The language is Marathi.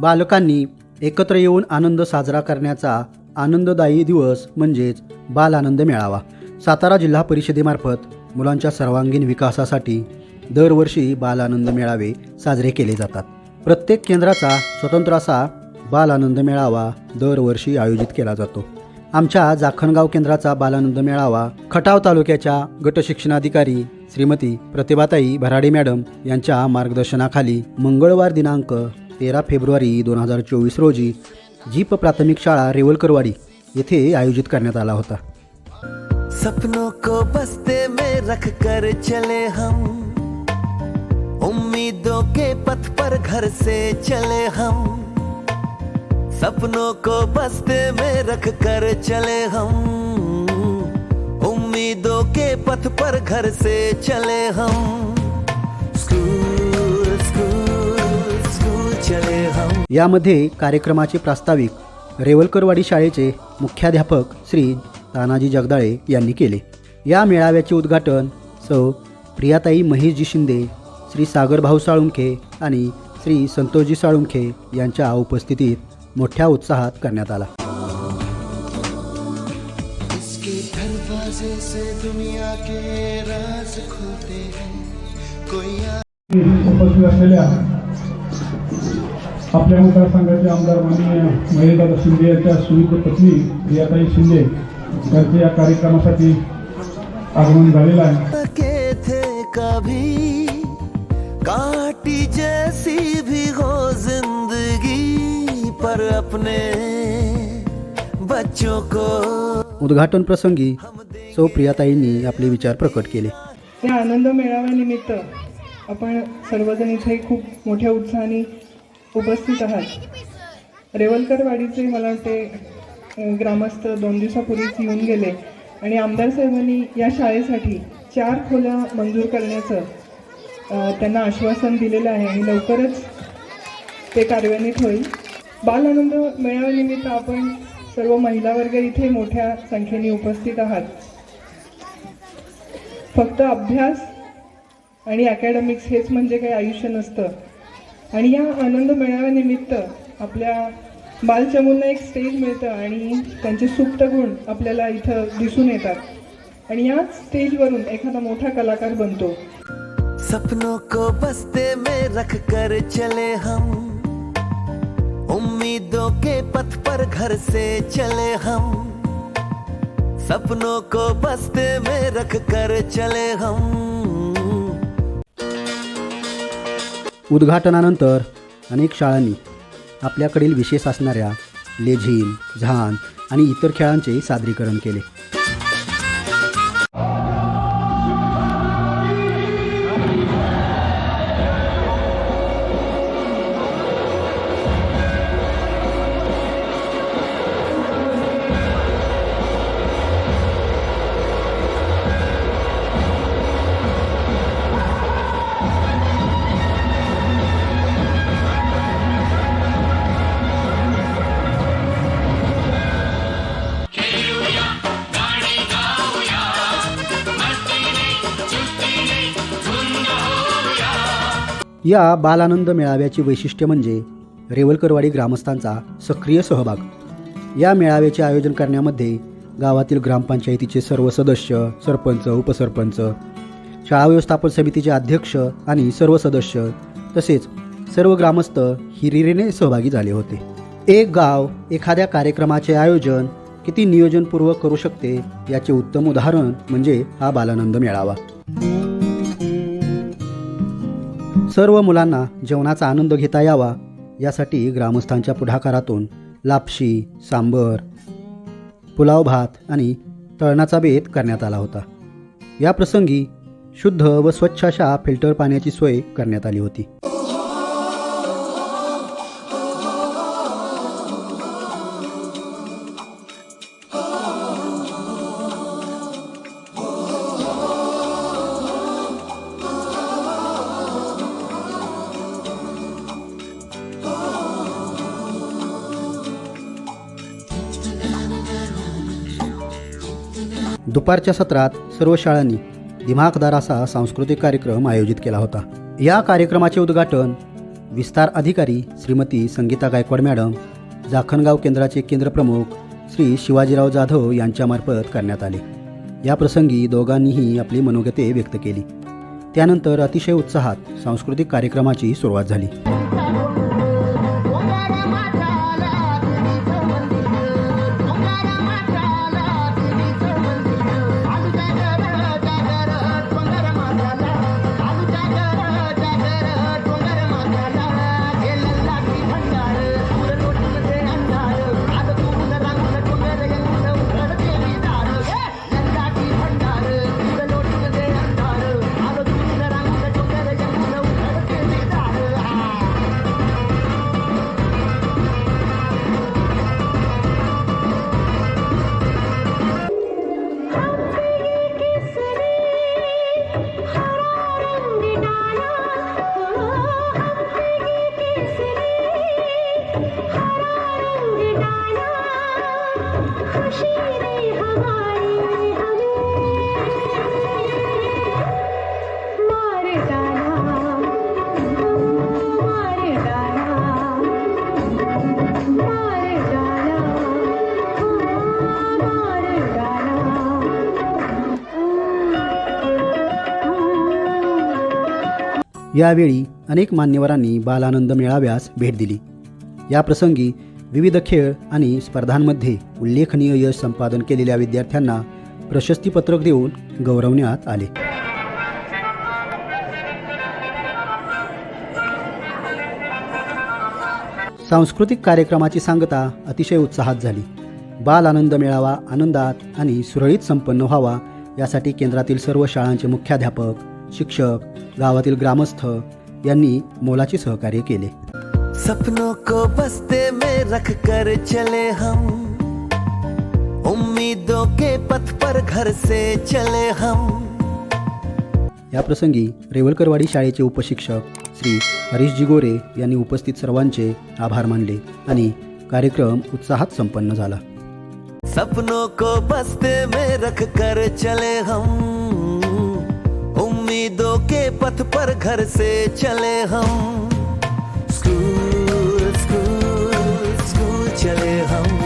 बालकांनी एकत्र येऊन आनंद साजरा करण्याचा आनंददायी दिवस म्हणजेच बाल आनंद मेळावा. सातारा जिल्हा परिषदेमार्फत मुलांच्या सर्वांगीण विकासासाठी दरवर्षी बाल आनंद मेळावे साजरे केले जातात. प्रत्येक केंद्राचा स्वतंत्र असा बाल आनंद मेळावा दरवर्षी आयोजित केला जातो. आमच्या जाखणगाव केंद्राचा बालानंद मेळावा खटाव तालुक्याच्या गटशिक्षणाधिकारी श्रीमती प्रतिभाताई भराडे मॅडम यांच्या मार्गदर्शनाखाली मंगळवार दिनांक तेरा फेब्रुवारी दोन हजार चोवीस रोजी जीप प्राथमिक शाळा रेवलकरवाडी येथे आयोजित करण्यात आला होता. सपनों को बस्ते में रख कर चले हम। उम्मीदों के पथ पर घर से चले हम। सपनों को बस्ते में रख कर चले हम। उम्मीदों के पथ पर घर से चले हम। यामध्ये कार्यक्रमाचे प्रास्ताविक रेवलकरवाडी शाळेचे मुख्याध्यापक श्री तानाजी जगदाळे यांनी केले. या मेळाव्याचे उद्घाटन सौ. प्रियाताई महेशजी शिंदे श्री सागरभाऊ साळुंखे आणि श्री संतोषजी साळुंखे यांच्या उपस्थितीत मोठ्या उत्साहात करण्यात आला. उपस्थित असलेल्या आपल्या मतदारसंघाचे आमदार माननीय महेशदादा शिंदे यांच्या सुविध पत्नी प्रियाताई शिंदे यांचे या कार्यक्रमासाठी आगमन झालेलं आहे. के थे कभी काटी जैसी भी हो जिंदगी पर अपने बच्चों को। उद्घाटन प्रसंगी सौ प्रियाताईंनी आपले विचार प्रकट केले. या आनंद मेळाव्यानिमित्त आपण सर्वजण इथे खूप मोठ्या उत्साहाने उपस्थित आहात. रेवलकरवाडीचे मला वाटते ग्रामस्थ दोन दिवसापूर्वीच येऊन गेले आणि आमदार साहेबांनी या शाळेसाठी चार खोल्या मंजूर करण्याचं त्यांना आश्वासन दिलेलं आहे आणि लवकरच ते कार्यान्वित होईल. बाल आनंद मेळाव्यानिमित्त आपण सर्व महिला वर्ग इथे मोठ्या संख्येने उपस्थित आहात. फक्त अभ्यास आणि अकॅडमिक्स हेच म्हणजे काही आयुष्य नसतं. आणि या आनंद मेळाव्यानिमित्त आपल्या बालचमूंना एक स्टेज मिळतं आणि त्यांचे सुप्त गुण आपल्याला इथं दिसून येतात. आणि या स्टेजवरून एखादा मोठा कलाकार बनतो. सपनों को बस्ते में रख कर चले हम। उम्मीदों के पथ पर घर से चले हम। सपनों को बस्ते में रख कर चले हम। उद्घाटनानंतर अनेक शाळांनी आपल्याकडील विशेष असणाऱ्या लेझिम झान आणि इतर खेळांचे सादरीकरण केले. या बालानंद मेळाव्याचे वैशिष्ट्य म्हणजे रेवलकरवाडी ग्रामस्थांचा सक्रिय सहभाग. या मेळाव्याचे आयोजन करण्यामध्ये गावातील ग्रामपंचायतीचे सर्व सदस्य सरपंच उपसरपंच शाळा व्यवस्थापन समितीचे अध्यक्ष आणि सर्व सदस्य तसेच सर्व ग्रामस्थ हिरिरीने सहभागी झाले होते. एक गाव एखाद्या कार्यक्रमाचे आयोजन किती नियोजनपूर्वक करू शकते याचे उत्तम उदाहरण म्हणजे हा बालानंद मेळावा. सर्व मुलांना जेवणाचा आनंद घेता यावा यासाठी ग्रामस्थांच्या पुढाकारातून लापशी सांबर पुलाव भात आणि तळणाचा बेत करण्यात आला होता. या प्रसंगी शुद्ध व स्वच्छ अशा फिल्टर पाण्याची सोय करण्यात आली होती. दुपारच्या सत्रात सर्व शाळांनी दिमाखदार असा सांस्कृतिक कार्यक्रम आयोजित केला होता. या कार्यक्रमाचे उद्घाटन विस्तार अधिकारी श्रीमती संगीता गायकवाड मॅडम जाखणगाव केंद्राचे केंद्रप्रमुख श्री शिवाजीराव जाधव यांच्यामार्फत करण्यात आले. या प्रसंगी दोघांनीही आपली मनोगते व्यक्त केली. त्यानंतर अतिशय उत्साहात सांस्कृतिक कार्यक्रमाची सुरुवात झाली. यावेळी अनेक मान्यवरांनी बालानंद मेळाव्यास भेट दिली. या प्रसंगी विविध खेळ आणि स्पर्धांमध्ये उल्लेखनीय यश संपादन केलेल्या विद्यार्थ्यांना प्रशस्तीपत्रक देऊन गौरवण्यात आले. सांस्कृतिक कार्यक्रमाची सांगता अतिशय उत्साहात झाली. बाल आनंद मेळावा आनंदात आणि सुरळीत संपन्न व्हावा यासाठी केंद्रातील सर्व शाळांचे मुख्याध्यापक शिक्षक गावातील ग्रामस्थ यांनी मोलाचे सहकार्य केले. सपनों को बस्ते में रख कर चले हम। उम्मीदों के पथ पर घर से चले हम। या प्रसंगी रेवलकरवाडी शाळेचे उपशिक्षक श्री हरीशजी गोरे यांनी उपस्थित सर्वांचे आभार मानले आणि कार्यक्रम उत्साहात संपन्न झाला. सपनों को बस्ते में रख कर चले हम। उम्मीदों के पथ पर घर से चले हम। स्कूल स्कूल स्कूल चले हम।